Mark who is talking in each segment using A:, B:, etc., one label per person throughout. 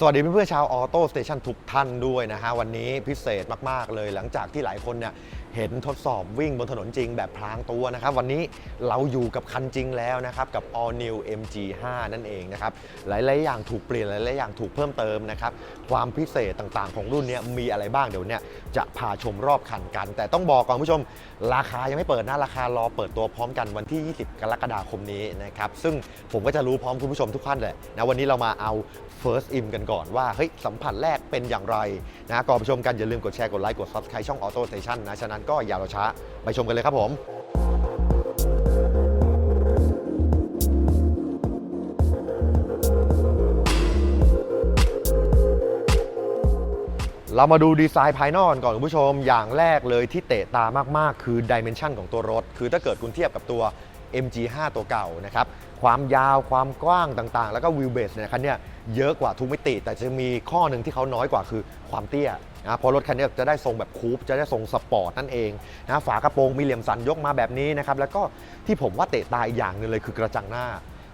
A: สวัสดีเพื่อนๆชาวออโต้สเตชันทุกท่านด้วยนะฮะวันนี้พิเศษมากๆเลยหลังจากที่หลายคนเนี่ย เห็นทดสอบวิ่งบนถนนจริงแบบพลางตัวนะครับ วันนี้เราอยู่กับคันจริงแล้วนะครับ กับ All New MG5 นั่นเองนะครับ หลายๆ อย่างถูกเปลี่ยนหลายๆ อย่างถูกเพิ่มเติมนะครับ ความพิเศษต่างๆ ของรุ่นนี้มีอะไรบ้างเดี๋ยวเนี่ยจะพาชมรอบคันกัน แต่ต้องบอกก่อนผู้ชม ราคายังไม่เปิดนะราคารอเปิดตัวพร้อมกันวันที่ 20 กรกฎาคมนี้นะครับซึ่งผมก็จะรู้พร้อมคุณผู้ชมทุกท่านเลยนะวันนี้เรามาเอา First Im กันก่อนว่าเฮ้ยสัมผัสแรกเป็นอย่างไรนะก่อนไปชมกันอย่าลืมกดแชร์กดไลค์กด Subscribe ช่อง Auto Station นะฉะนั้นก็อย่ารอช้าไปชมกันเลยครับผมเรามาดูดีไซน์ภายนอกกันก่อนคุณผู้ชม อย่างแรกเลยที่เตะตามากๆ คือดิเมนชันของตัวรถ คือถ้าเกิดคุณเทียบกับตัว MG5 ตัวเก่านะครับ ความยาวความกว้างต่างๆ แล้วก็วิวเบสเนี่ยคันเนี้ยเยอะกว่าทุกมิติ แต่จะมีข้อหนึ่งที่เขาน้อยกว่าคือความเตี้ย นะเพราะรถคันนี้จะได้ทรงแบบคูปจะได้ทรงสปอร์ตนั่นเองนะฝากระโปรงมีเหลี่ยมสันยกมาแบบนี้นะครับแล้วก็ที่ผมว่าเตะตาอีกอย่างหนึงเลยคือกระจังหน้า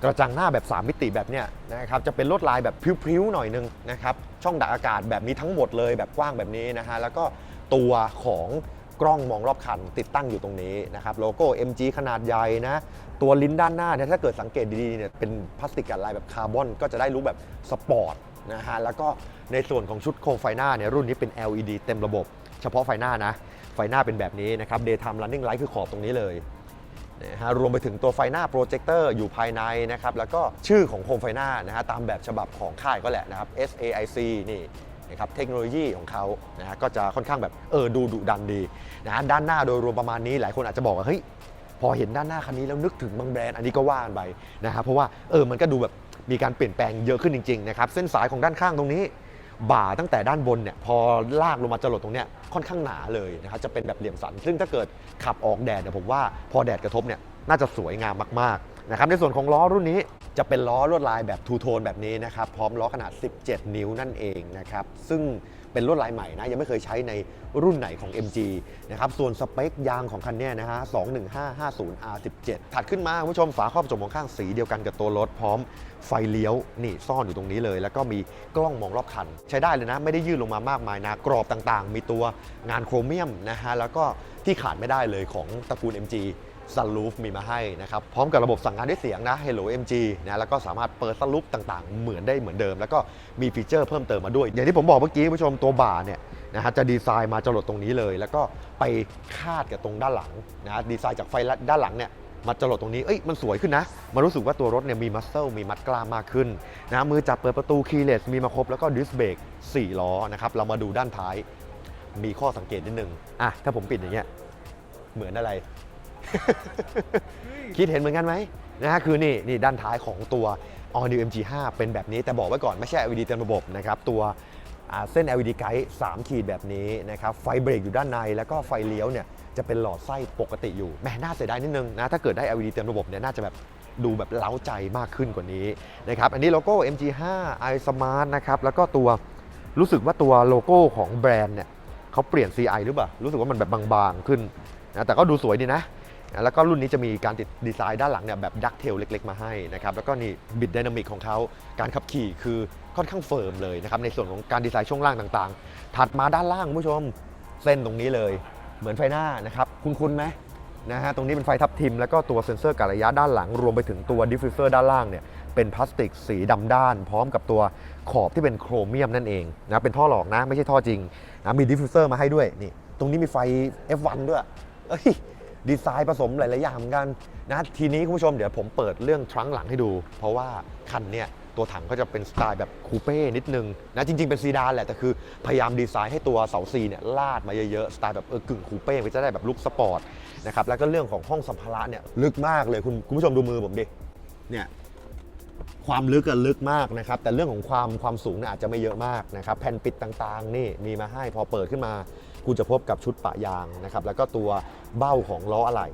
A: กระจังหน้าแบบ 3 มิติแบบเนี้ยนะครับจะเป็นลวดลายแบบพริ้วๆหน่อยนึงนะครับช่องดักอากาศแบบนี้ทั้งหมดเลยแบบกว้างแบบนี้นะฮะแล้วก็ตัวของกล้องมองรอบคันติดตั้งอยู่ตรงนี้นะครับโลโก้ MG ขนาดใหญ่นะตัวลิ้นด้านหน้าเนี่ยถ้าเกิดสังเกตดีๆเนี่ยเป็นพลาสติกกันลายแบบคาร์บอนก็จะได้รู้แบบสปอร์ต นะฮะแล้วก็ในส่วนของชุดโคมไฟหน้าเนี่ยรุ่นนี้เป็น LED เต็มระบบ เฉพาะไฟหน้านะ ไฟหน้าเป็นแบบนี้นะครับ daytime running light คือขอบตรงนี้เลยนะฮะรวมไปถึงตัวไฟหน้าโปรเจคเตอร์อยู่ภายในนะครับแล้วก็ชื่อของโคมไฟหน้านะฮะตามแบบฉบับของค่ายก็แหละนะครับ SAIC นี่นะครับเทคโนโลยีของเขานะฮะก็จะค่อนข้างแบบเออดูดุดันดีนะฮะด้านหน้าโดยรวมประมาณนี้หลายคนอาจจะบอกว่าเฮ้ยพอเห็นด้านหน้าคันนี้แล้วนึกถึงบางแบรนด์อันนี้ก็ว่ากันไปนะครับเพราะว่าเออมันก็ดูแบบ มีการเปลี่ยนแปลงเยอะขึ้นจริงๆนะครับเส้นสายของด้านข้างตรงนี้ บ่าตั้งแต่ด้านบนเนี่ยพอลากลงมาจรดตรงเนี้ยค่อนข้างหนาเลยนะครับจะเป็นแบบเหลี่ยมสัน ซึ่งถ้าเกิดขับออกแดดเนี่ยผมว่าพอแดดกระทบเนี่ยน่าจะสวยงามมากๆนะครับในส่วนของล้อรุ่นนี้จะเป็นล้อลวดลายแบบทูโทนแบบนี้นะครับพร้อมล้อขนาด 17 นิ้วนั่นเองนะครับซึ่ง เป็นลวดลายใหม่นะ ยังไม่เคยใช้ในรุ่นไหนของ MG นะครับ ส่วนสเปคยางของคันนี้นะฮะ 21550R17 ถัดขึ้นมาคุณผู้ชมฝาครอบกระจกมองข้างสีเดียวกันกับตัวรถพร้อมไฟเลี้ยวนี่ซ่อนอยู่ตรงนี้เลย แล้วก็มีกล้องมองรอบคัน ใช้ได้เลยนะ ไม่ได้ยื่นลงมามากมายนะ กรอบต่างๆ มีตัวงานโครเมียมนะฮะแล้วก็ที่ขาดไม่ได้เลยของตระกูล MG ซันลูฟมีมาให้นะครับ พร้อมกับระบบสั่งงานด้วยเสียงนะ Hello MG นะแล้วก็สามารถเปิดซันลูฟต่างๆ เหมือนได้เหมือนเดิม แล้วก็มีฟีเจอร์เพิ่มเติมมาด้วย อย่างที่ผมบอกเมื่อกี้ผู้ชมตัวบ่าเนี่ยนะฮะจะดีไซน์มาจรดตรงนี้เลย แล้วก็ไปคาดกับตรงด้านหลังนะดีไซน์จากไฟด้านหลังเนี่ยมาจรดตรงนี้ เอ้ย มันสวยขึ้นนะ มันรู้สึกว่าตัวรถเนี่ยมีมัสเซลมีมัดกล้ามมากขึ้นนะ มือจับเปิดประตูคีย์เลสมีมาครบ แล้วก็ดิสเบรก4ล้อนะครับ เรามาดูด้านท้าย มีข้อสังเกตนิดนึง อะ ถ้าผมปิดอย่างเงี้ย เหมือนอะไร คิดเห็นเหมือนกันไหมนะฮะคือนี่นี่ด้านท้ายของตัว All New MG5 เป็นแบบนี้แต่บอกไว้ก่อนไม่ใช่ LED เต็มระบบนะครับตัวเส้น LED ไกด์3ขีดแบบนี้นะครับไฟเบรกอยู่ด้านใน แล้วก็ไฟเลี้ยวเนี่ยจะเป็นหลอดไส้ปกติอยู่แม่น่าเสียดายนิดนึงนะถ้าเกิดได้ LED เต็มระบบเนี่ยน่าจะแบบดูแบบเล้าใจมากขึ้นกว่านี้นะครับอันนี้โลโก้ MG5 iSmart นะครับแล้วก็ตัวรู้สึกว่าตัวโลโก้ของแบรนด์เนี่ยเขาเปลี่ยน CI หรือเปล่ารู้สึกว่ามันแบบบางๆขึ้นนะแต่ก็ดูสวยดีนะ แล้วก็รุ่นนี้จะมีการติดดีไซน์ด้านหลังเนี่ยแบบดักเทลเล็กๆ มาให้นะครับแล้วก็นี่บิดไดนามิกของเขาการขับขี่คือค่อนข้างเฟิร์มเลยนะครับในส่วนของการดีไซน์ช่วงล่างต่างๆ ถัดมาด้านล่างคุณผู้ชมเส้นตรงนี้เลย เหมือนไฟหน้านะครับคุ้นๆไหมนะฮะตรงนี้เป็นไฟทับทิมแล้วก็ตัวเซ็นเซอร์การระยะด้านหลัง รวมไปถึงตัวดิฟฟิวเซอร์ด้านล่างเนี่ยเป็นพลาสติกสีดำด้าน พร้อมกับตัวขอบที่เป็นโครเมียมนั่นเองนะเป็นท่อหลอกนะไม่ใช่ท่อจริงนะมีดิฟฟิวเซอร์มาให้ด้วยนี่ตรงนี้มีไฟ F1 ด้วยเอ้ย ดีไซน์ผสมหลาย ๆ อย่างเหมือนกันนะทีนี้คุณผู้ชมเดี๋ยวผมเปิดเรื่องทรังหลังให้ดู เพราะว่าคันเนี่ยตัวถังก็จะเป็นสไตล์แบบคูเป้นิดนึงนะจริง ๆ เป็นซีดานแหละแต่คือพยายามดีไซน์ให้ตัวเสาซีเนี่ยลาดมาเยอะ ๆ สไตล์แบบเออกึ่งคูเป้ก็จะได้แบบลุคสปอร์ตนะครับแล้วก็เรื่องของห้องสัมภาระเนี่ยลึกมากเลยคุณคุณผู้ชมดูมือผมดิเนี่ยความลึกอะลึกมากนะครับ แต่เรื่องของความความสูงเนี่ยอาจจะไม่เยอะมากนะครับแผ่นปิดต่างๆ นี่มีมาให้พอเปิดขึ้นมา คุณจะพบกับชุดปะยางนะครับแล้วก็ตัว เบ้าของล้ออะไหล่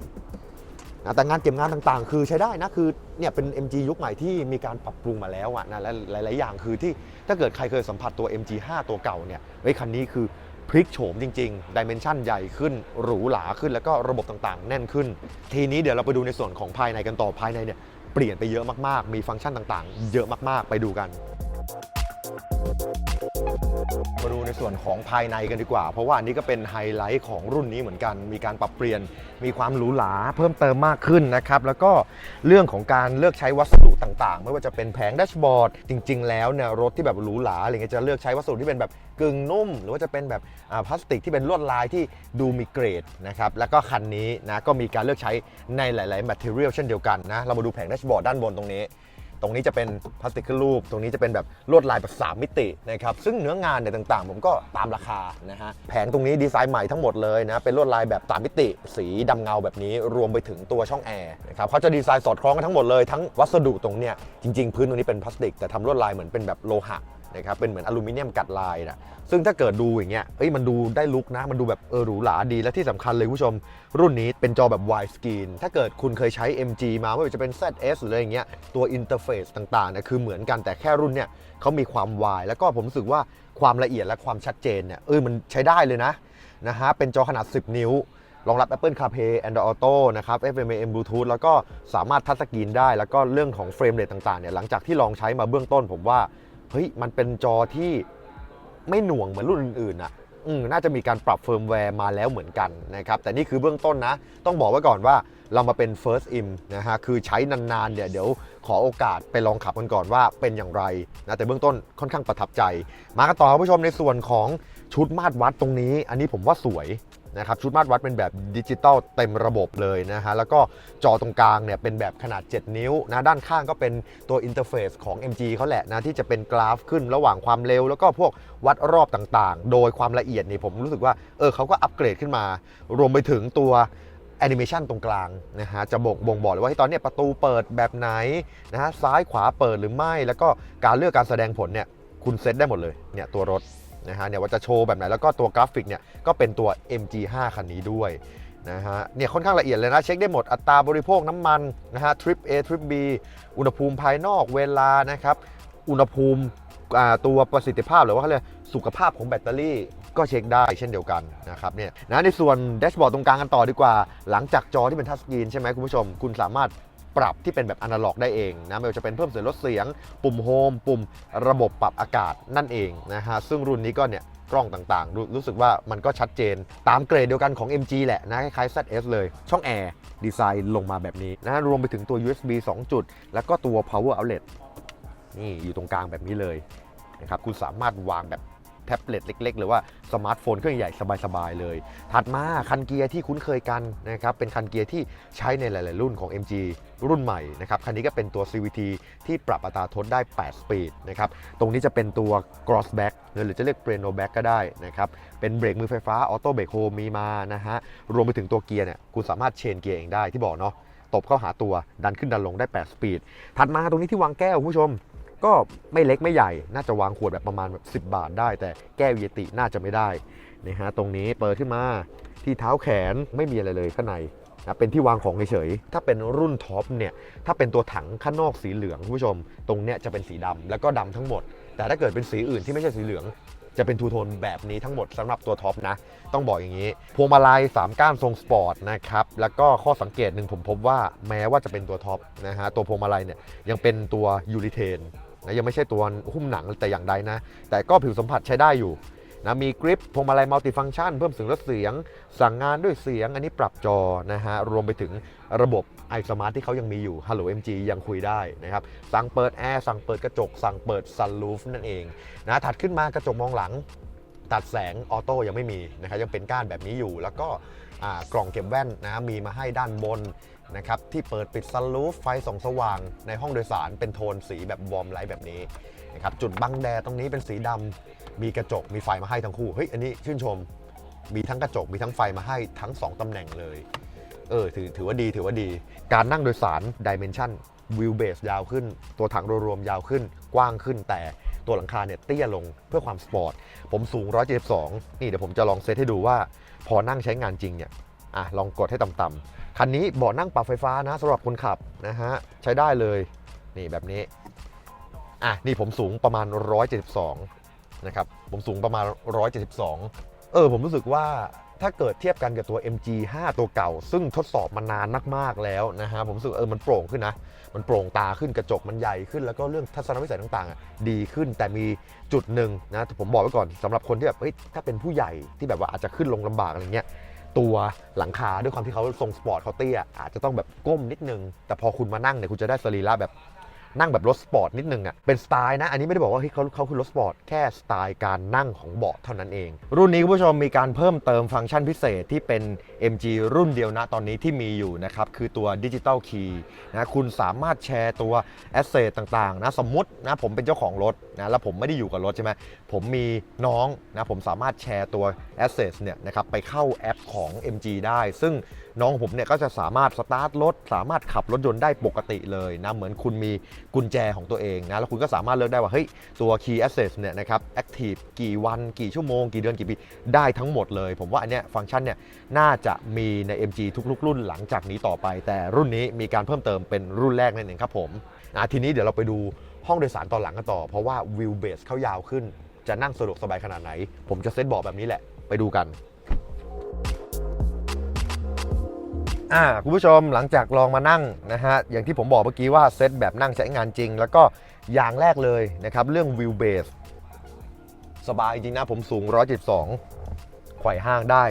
A: นะแต่งานเก็บงานต่างๆ คือใช้ได้นะคือเนี่ยเป็น MG ยุคใหม่ที่มีการปรับปรุงมาแล้วอะนะและหลายๆอย่างคือที่ถ้าเกิดใครเคยสัมผัสตัว MG5 ตัวเก่าเนี่ยเฮ้ยคันนี้คือพลิกโฉมจริงๆดิเมนชันใหญ่ขึ้น หรูหราขึ้น แล้วก็ระบบต่างๆ แน่นขึ้น ทีนี้เดี๋ยวเราไปดูในส่วนของภายในกันต่อภายในเนี่ยเปลี่ยนไปเยอะมากๆ มีฟังก์ชันต่างๆ เยอะมากๆ ไปดูกัน มาดูในส่วนของภายในกันดีกว่า เพราะว่าอันนี้ก็เป็นไฮไลท์ของรุ่นนี้เหมือนกัน มีการปรับเปลี่ยน มีความหรูหราเพิ่มเติมมากขึ้นนะครับ แล้วก็เรื่องของการเลือกใช้วัสดุต่างๆ ไม่ว่าจะเป็นแผงแดชบอร์ด จริง ๆ แล้วเนี่ยรถที่แบบหรูหราอะไรเงี้ยจะเลือกใช้วัสดุที่เป็นแบบกึ่งนุ่ม หรือว่าจะเป็นแบบพลาสติกที่เป็นลวดลายที่ดูมีเกรดนะครับ แล้วก็คันนี้นะก็มีการเลือกใช้ในหลาย ๆ material เช่นเดียวกันนะ เรามาดูแผงแดชบอร์ดด้านบนตรงนี้ ตรงนี้จะเป็นพลาสติกขึ้นรูป ตรงนี้จะเป็นแบบลวดลายแบบ3มิตินะครับ ซึ่งเนื้องานเนี่ยต่างๆ ผมก็ตามราคานะฮะ แผงตรงนี้ดีไซน์ใหม่ทั้งหมดเลยนะ เป็นลวดลายแบบ3มิติ สีดำเงาแบบนี้ รวมไปถึงตัวช่องแอร์นะครับเขาจะดีไซน์สอดคล้องกันทั้งหมดเลย ทั้งวัสดุตรงเนี้ย จริง ๆ พื้นตรงนี้เป็นพลาสติก แต่ทำลวดลายเหมือนเป็นแบบโลหะ นะครับเป็นเหมือนอลูมิเนียมกัดลายนะซึ่งถ้าเกิดดูอย่างเงี้ยเอ้ยมันดูได้ลุกนะ มันดูแบบเออหรูหราดีและที่สำคัญเลยคุณผู้ชม รุ่นนี้เป็นจอแบบ wide screen ถ้าเกิดคุณเคยใช้ MG มาไม่ว่าจะเป็น ZS หรืออะไรอย่างเงี้ยตัวอินเทอร์เฟซต่างๆนี่ยคือเหมือนกันแต่แค่รุ่นเนี่ยเขามีความ wide แล้วก็ผมรู้สึกว่าความละเอียดและความชัดเจนเนี่ยเออมันใช้ได้เลยนะนะฮะเป็นจอขนาด 10 นิ้วรองรับ Apple CarPlay Android Auto นะครับ FM AM Bluetooth แล้วก็สามารถทัชสกรีนได้ แล้วก็เรื่องของเฟรมเรทต่างๆเนี่ยหลังจากที่ลองใช้มาเบื้องต้นผมว่า เฮ้ยมันเป็นจอที่ไม่หน่วงเหมือนรุ่นอื่นๆอะอืมน่าจะมีการปรับเฟิร์มแวร์มาแล้วเหมือนกันนะครับ แต่นี่คือเบื้องต้นนะ ต้องบอกไว้ก่อนว่าเรามาเป็น first im นะฮะ คือใช้นานๆเนี่ยเดี๋ยวขอโอกาสไปลองขับกันก่อนว่าเป็นอย่างไรนะ แต่เบื้องต้นค่อนข้างประทับใจ มากันต่อครับผู้ชมในส่วนของชุดมาตรวัดตรงนี้ อันนี้ผมว่าสวย นะครับชุดมาตรวัดเป็นแบบดิจิตอลเต็มระบบเลยนะฮะแล้วก็จอตรงกลางเนี่ยเป็นแบบขนาด 7 นิ้วนะด้านข้างก็เป็นตัวอินเทอร์เฟซของ MG เขาแหละนะที่จะเป็นกราฟขึ้นระหว่างความเร็ว แล้วก็พวกวัดรอบต่างๆ โดยความละเอียดนี่ผมรู้สึกว่าเออเขาก็อัปเกรดขึ้นมา รวมไปถึงตัวแอนิเมชันตรงกลางนะฮะจะบ่งบ่งบอกเลยว่าที่ตอนเนี้ยประตูเปิดแบบไหนนะฮะซ้ายขวาเปิดหรือไม่ แล้วก็การเลือกการแสดงผลเนี่ยคุณเซตได้หมดเลยเนี่ยตัวรถ นะฮะเนี่ยว่าจะโชว์แบบไหนแล้วก็ตัวกราฟิกเนี่ยก็เป็นตัว MG5 คันนี้ด้วยนะฮะเนี่ยค่อนข้างละเอียดเลยนะ เช็คได้หมดอัตราบริโภคน้ำมันนะฮะทริป A ทริป B อุณหภูมิภายนอกเวลานะครับ อุณหภูมิตัวประสิทธิภาพหรือว่าเขาเรียกสุขภาพของแบตเตอรี่ก็เช็คได้เช่นเดียวกันนะครับเนี่ยนะในส่วนแดชบอร์ดตรงกลางกันต่อดีกว่า หลังจากจอที่เป็นทัชสกรีนใช่ไหมคุณผู้ชม คุณสามารถ ปรับที่เป็นแบบอนาล็อกได้เองนะไม่ว่าจะเป็นเพิ่มเสียงลดเสียง ปุ่มโฮมปุ่มระบบปรับอากาศนั่นเองนะฮะซึ่งรุ่นนี้ก็เนี่ยกล้องต่างๆรรู้สึกว่ามันก็ชัดเจน ตามเกรดเดียวกันของ MG แหละนะคล้ายๆ ZS เลย ช่องแอร์ดีไซน์ลงมาแบบนี้นะรวมไปถึงตัว USB 2 จุด แล้วก็ตัว power outlet นี่อยู่ตรงกลางแบบนี้เลยนะครับคุณสามารถวางแบบ ท็บเล็ตเล็ก ๆ หรือว่าสมาร์ทโฟนเครื่องใหญ่สบายๆเลย ถัดมาคันเกียร์ที่คุ้นเคยกันนะครับเป็นคันเกียร์ที่ใช้ในหลาย ๆ รุ่นของ MG รุ่นใหม่นะครับคันนี้ก็เป็นตัว CVT ที่ปรับอัตราทดได้ 8 สปีดนะครับตรงนี้จะเป็นตัว cross back หรือจะเรียก Breno back ก็ได้นะครับเป็นเบรกมือไฟฟ้าออโต้เบรกโฮมีมานะฮะรวมไปถึงตัวเกียร์เนี่ยคุณสามารถเชนเกียร์เองได้ที่บอกเนาะตบเข้าหาตัวดันขึ้นดันลงได้ 8 สปีด ถัดมาตรงนี้ที่วางแก้วคุณผู้ชม ก็ไม่เล็กไม่ใหญ่น่าจะวางขวดแบบประมาณแบบ 10 บาทได้ แต่แก้วเยติน่าจะไม่ได้นะฮะตรงนี้เปิดขึ้นมาที่เท้าแขนไม่มีอะไรเลยข้างในนะเป็นที่วางของเฉยๆถ้าเป็นรุ่นท็อปเนี่ยถ้าเป็นตัวถังข้างนอกสีเหลืองคุณผู้ชม ตรงเนี้ยจะเป็นสีดำแล้วก็ดำทั้งหมด แต่ถ้าเกิดเป็นสีอื่นที่ไม่ใช่สีเหลืองจะเป็นทูโทนแบบนี้ทั้งหมดสำหรับตัวท็อปนะ ต้องบอกอย่างนี้ พวงมาลัย3ก้านทรงสปอร์ตนะครับ แล้วก็ข้อสังเกตหนึ่งผมพบว่าแม้ว่าจะเป็นตัวท็อปนะฮะ ตัวพวงมาลัยเนี่ยยังเป็นตัวยูริเทน นะยังไม่ใช่ตัวหุ้มหนังแต่อย่างใดนะ แต่ก็ผิวสัมผัสใช้ได้อยู่นะมีกริปพวงมาลัยมัลติฟัง c t ชันเพิ่มเสียงลดเสียง สั่งงานด้วยเสียง อันนี้ปรับจอนะฮะ รวมไปถึงระบบ i Smart ที่เขายังมีอยู่ Hello MG ยังคุยได้นะครับ สั่งเปิดแอร์ สั่งเปิดกระจก สั่งเปิดซันรูฟนั่นเองนะถัดขึ้นมากระจกมองหลัง ตัดแสงออโต้ยังไม่มีนะครับยังเป็นก้านแบบนี้อยู่แล้วก็ กล่องเก็บแว่นนะมีมาให้ด้านบนนะครับที่เปิดปิดซันรูฟไฟส่องสว่างในห้องโดยสารเป็นโทนสีแบบวอร์มไลท์แบบนี้นะครับจุดบังแดดตรงนี้เป็นสีดำมีกระจกมีไฟมาให้ทั้งคู่เฮ้ยอันนี้ชื่นชม มีทั้งกระจกมีทั้งไฟมาให้ทั้ง 2ตำแหน่งเลยเออถือถือว่าดีถือว่าดี การนั่งโดยสารดิเมนชันวิวเบสยาวขึ้น ตัวถังรวมๆยาวขึ้น กว้างขึ้นแต่ตัวหลังคาเนี่ยเตี้ยลงเพื่อความสปอร์ต ผมสูง 172 นี่เดี๋ยวผมจะลองเซตให้ดูว่า พอนั่งใช้งานจริงเนี่ยอะลองกดให้ต่ำๆคันนี้เบาะนั่งปรับไฟฟ้านะสำหรับคนขับนะฮะใช้ได้เลยนี่แบบนี้อะนี่ผมสูงประมาณ 172 นะครับ ผมสูงประมาณ 172 เออ ผมรู้สึกว่าถ้าเกิดเทียบกันกับตัว MG5 ตัวเก่า ซึ่งทดสอบมานานมาก ๆ แล้วนะฮะ ผมรู้สึกเออมันโปร่งขึ้นนะ มันโปร่งตาขึ้นกระจกมันใหญ่ขึ้น แล้วก็เรื่องทัศนวิสัยต่างๆดีขึ้นแต่มีจุดหนึ่งนะผมบอกไว้ก่อนสำหรับคนที่แบบเฮ้ยถ้าเป็นผู้ใหญ่ที่แบบว่าอาจจะขึ้นลงลำบากอะไรเงี้ยตัวหลังคาด้วยความที่เขาทรงสปอร์ตเขาเตี้ยอาจจะต้องแบบก้มนิดนึง แต่พอคุณมานั่งเนี่ยคุณจะได้สรีระแบบ นั่งแบบรถสปอร์ตนิดนึงอะเป็นสไตล์นะ อันนี้ไม่ได้บอกว่าเฮ้ยเขาเขาคือรถสปอร์ตแค่สไตล์การนั่งของเบาะเท่านั้นเอง รุ่นนี้คุณผู้ชมมีการเพิ่มเติมฟังก์ชันพิเศษที่เป็น MG รุ่นเดียวนะตอนนี้ที่มีอยู่นะครับ คือตัวดิจิตอลคีย์นะคุณสามารถแชร์ตัวแอสเซทต่างๆนะสมมตินะผมเป็นเจ้าของรถนะแล้วผมไม่ได้อยู่กับรถใช่ไหม ผมมีน้องนะผมสามารถแชร์ตัว Assets เนี่ยนะครับไปเข้าแอปของ MG ได้ ซึ่งน้องผมเนี่ยก็จะสามารถสตาร์ทรถ สามารถขับรถยนต์ได้ปกติเลยนะเหมือนคุณมีกุญแจของตัวเองนะแล้วคุณก็สามารถเลือกได้ว่าเฮ้ยตัว Key Assets เนี่ยนะครับ Active กี่วันกี่ชั่วโมง กี่เดือนกี่ปีได้ทั้งหมดเลย ผมว่าอันเนี้ยฟังก์ชันเนี่ยน่าจะมีใน MG ทุกๆ รุ่นหลังจากนี้ต่อไป แต่รุ่นนี้มีการเพิ่มเติมเป็นรุ่นแรกนั่นเองครับผมทีนี้เดี๋ยวเราไปดูห้องโดยสารตอนหลังกันต่อ เพราะว่าวิวเบสเขายาวขึ้น จะนั่งสะดวกสบายขนาดไหน ผมจะเซตเบาะแบบนี้แหละ ไปดูกันอ่าคุณผู้ชมหลังจากลองมานั่งนะฮะอย่างที่ผมบอกเมื่อกี้ว่าเซตแบบนั่งใช้งานจริง แล้วก็อย่างแรกเลยนะครับเรื่องวิวเบสสบายจริงนะผมสูง 172ไขว่ห้างได้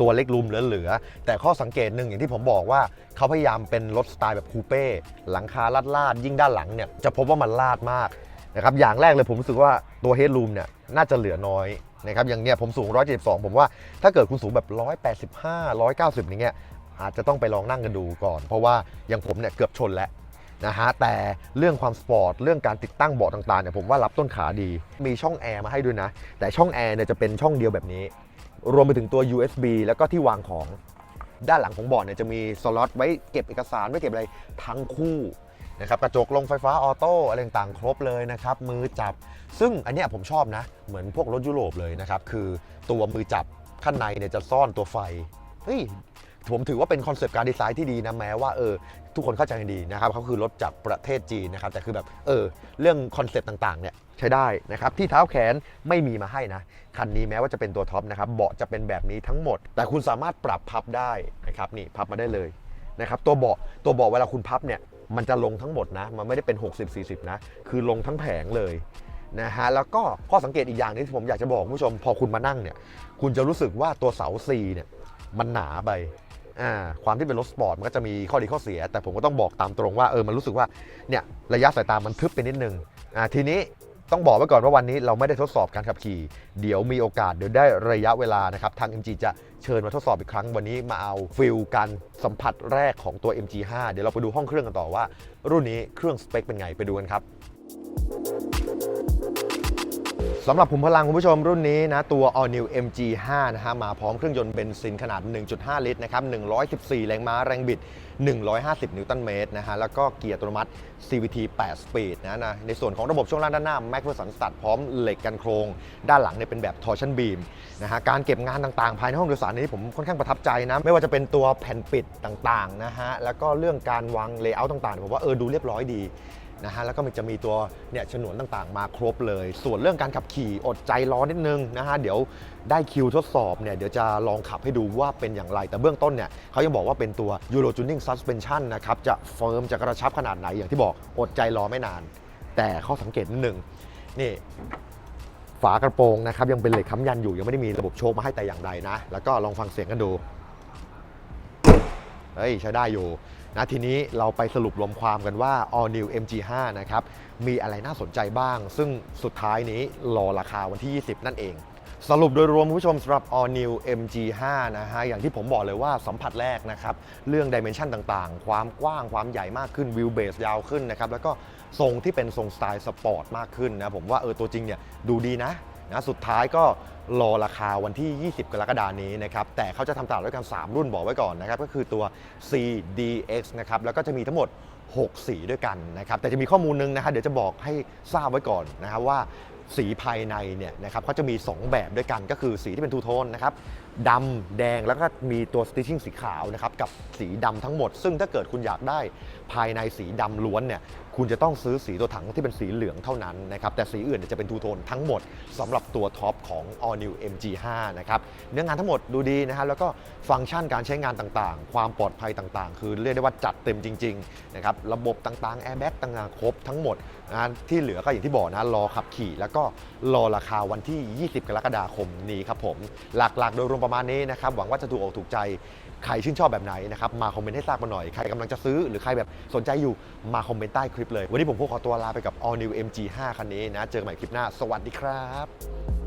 A: ตัวเล็กลุมเหลือๆแต่ข้อสังเกตหนึ่งอย่างที่ผมบอกว่าเขาพยายามเป็นรถสไตล์แบบคูเป้หลังคาลาดลาดๆยิ่งด้านหลังเนี่ยจะพบว่ามันลาดมาก นะครับอย่างแรกเลยผมรู้สึกว่าตัวเฮดรูมเนี่ยน่าจะเหลือน้อยนะครับอย่างเนี้ยผมสูง 172 ผมว่าถ้าเกิดคุณสูงแบบ 185 190 อย่างเงี้ยอาจจะต้องไปลองนั่งกันดูก่อน เพราะว่าอย่างผมเนี่ยเกือบชนแล้วนะฮะแต่เรื่องความสปอร์ตเรื่องการติดตั้งเบาะต่างๆเนี่ยผมว่ารับต้นขาดี มีช่องแอร์มาให้ด้วยนะ แต่ช่องแอร์เนี่ยจะเป็นช่องเดียวแบบนี้ รวมไปถึงตัว USB แล้วก็ที่วางของด้านหลังของเบาะเนี่ยจะมีสล็อตไว้เก็บเอกสารไว้เก็บอะไรทั้งคู่ นะครับกระจกลงไฟฟ้าออโต้อะไรต่างๆครบเลยนะครับมือจับ ซึ่งอันเนี้ยผมชอบนะ เหมือนพวกรถยุโรปเลยนะครับคือตัวมือจับข้างในเนี่ยจะซ่อนตัวไฟเฮ้ยผมถือว่าเป็นคอนเซปต์การดีไซน์ที่ดีนะแม้ว่าเออทุกคนเข้าใจกันดีนะครับเขาคือรถจากประเทศจีนนะครับแต่คือแบบเออเรื่องคอนเซปต์ต่างๆเนี่ยใช้ได้นะครับที่เท้าแขนไม่มีมาให้นะคันนี้แม้ว่าจะเป็นตัวท็อปนะครับเบาะจะเป็นแบบนี้ทั้งหมด แต่คุณสามารถปรับพับได้นะครับนี่พับมาได้เลยนะครับตัวเบาะตัวเบาะเวลาคุณพับเนี่ย มันจะลงทั้งหมดนะ มันไม่ได้เป็น 60-40 นะ คือลงทั้งแผงเลยนะฮะ แล้วก็ข้อสังเกตอีกอย่างนึงที่ผมอยากจะบอกคุณผู้ชม พอคุณมานั่งเนี่ย คุณจะรู้สึกว่าตัวเสา C เนี่ย มันหนาไปอ่าความที่เป็นรถสปอร์ตมันก็จะมีข้อดีข้อเสีย แต่ผมก็ต้องบอกตามตรงว่าเออมันรู้สึกว่าเนี่ยระยะสายตามันทึบไปนิดนึงอ่าทีนี้ ต้องบอกไว้ก่อนว่าวันนี้เราไม่ได้ทดสอบการขับขี่ เดี๋ยวมีโอกาสเดี๋ยวได้ระยะเวลานะครับ ทาง MG จะเชิญมาทดสอบอีกครั้งวันนี้มาเอาฟิลการสัมผัสแรกของตัว MG5 เดี๋ยวเราไปดูห้องเครื่องกันต่อว่า รุ่นนี้เครื่องสเปคเป็นไงไปดูกันครับ สำหรับขุมพลังคุณผู้ชมรุ่นนี้นะตัว All New MG5 นะฮะมาพร้อมเครื่องยนต์เบนซินขนาด 1.5 ลิตรนะครับ 114 แรงม้าแรงบิด 150 นิวตันเมตรนะฮะแล้วก็เกียร์อัตโนมัติ CVT 8 Speed นะนะในส่วนของระบบช่วงล่างด้านหน้า Mac เ e r s o n ตัดพร้อมเหล็กกันโครง ด้านหลังเนี่ยเป็นแบบ Torsion Beam นะฮะการเก็บงานต่างๆ ภายในห้องโดยสารนี้ผมค่อนข้างประทับใจนะ ไม่ว่าจะเป็นตัวแผ่นปิดต่างๆนะฮะแล้วก็เรื่องการวางเลเยอร์ต่างๆผมว่าเออดูเรียบร้อยดี นะฮะแล้วก็มันจะมีตัวเนี่ยฉนวนต่างๆ มาครบเลย ส่วนเรื่องการขับขี่อดใจรอนิดนึงนะฮะเดี๋ยวได้คิวทดสอบเนี่ยเดี๋ยวจะลองขับให้ดูว่าเป็นอย่างไร แต่เบื้องต้นเนี่ยเขายังบอกว่าเป็นตัว Euro Tuning Suspension นะครับ จะเฟิร์มจะกระชับขนาดไหนอย่างที่บอกอดใจรอไม่นาน แต่ข้อสังเกตนิดนึงนี่ฝากระโปรงนะครับยังเป็นเหล็กค้ำยันอยู่ยังไม่ได้มีระบบโชคมาให้แต่อย่างใดนะ แล้วก็ลองฟังเสียงกันดู เฮ้ย ใช้ได้อยู่ นะทีนี้เราไปสรุปรวมความกันว่า All New MG5 นะครับมีอะไรน่าสนใจบ้าง ซึ่งสุดท้ายนี้รอราคาวันที่ 20 นั่นเอง สรุปโดยรวมคุณผู้ชมสำหรับ All New MG5 นะฮะอย่างที่ผมบอกเลยว่าสัมผัสแรกนะครับ เรื่องดิเมนชันต่างๆ ความกว้างความใหญ่มากขึ้นวิวเบสยาวขึ้นนะครับแล้วก็ทรงที่เป็นทรงสไตล์สปอร์ตมากขึ้นนะผมว่าเออตัวจริงเนี่ยดูดีนะ นะสุดท้ายก็รอราคาวันที่ 20 กรกฎานี้นะครับ แต่เขาจะทำตลาดด้วยกัน 3 รุ่นบอกไว้ก่อนนะครับ ก็คือตัว CDX นะครับ แล้วก็จะมีทั้งหมด 6 สีด้วยกันนะครับ แต่จะมีข้อมูลหนึงนะครับ เดี๋ยวจะบอกให้ทราบไว้ก่อนนะครับว่า สีภายในเนี่ยนะครับเขาจะมี 2 แบบด้วยกันก็คือสีที่เป็นทูโทนนะครับดำแดงแล้วก็มีตัวสติชชิ่งสีขาวนะครับกับสีดำทั้งหมด ซึ่งถ้าเกิดคุณอยากได้ภายในสีดำล้วนเนี่ยคุณจะต้องซื้อสีตัวถังที่เป็นสีเหลืองเท่านั้นนะครับแต่สีอื่นจะเป็นทูโทนทั้งหมดสำหรับตัวท็อปของ All New MG5 นะครับเนื้องานทั้งหมดดูดีนะครับแล้วก็ฟังก์ชันการใช้งานต่างๆ ความปลอดภัยต่างๆ คือเรียกได้ว่าจัดเต็มจริงๆนะครับระบบต่างๆแอร์แบ็กต่างๆครบทั้งหมดนะที่เหลือก็อย่างที่บอกนะรอขับขี่แล้วก็รอราคาวันที่ 20 กรกฎาคมนี้ครับผม หลักๆ โดยรวมประมาณนี้นะครับหวังว่าจะถูกอกถูกใจใครชื่นชอบแบบไหนนะครับมาคอมเมนต์ให้ทราบมาหน่อย ใครกำลังจะซื้อหรือใครแบบสนใจอยู่มาคอมเมนต์ใต้คลิปเลย วันนี้ผมพวกขอตัวลาไปกับ All New MG5 คันนี้นะ เจอกันใหม่คลิปหน้า สวัสดีครับ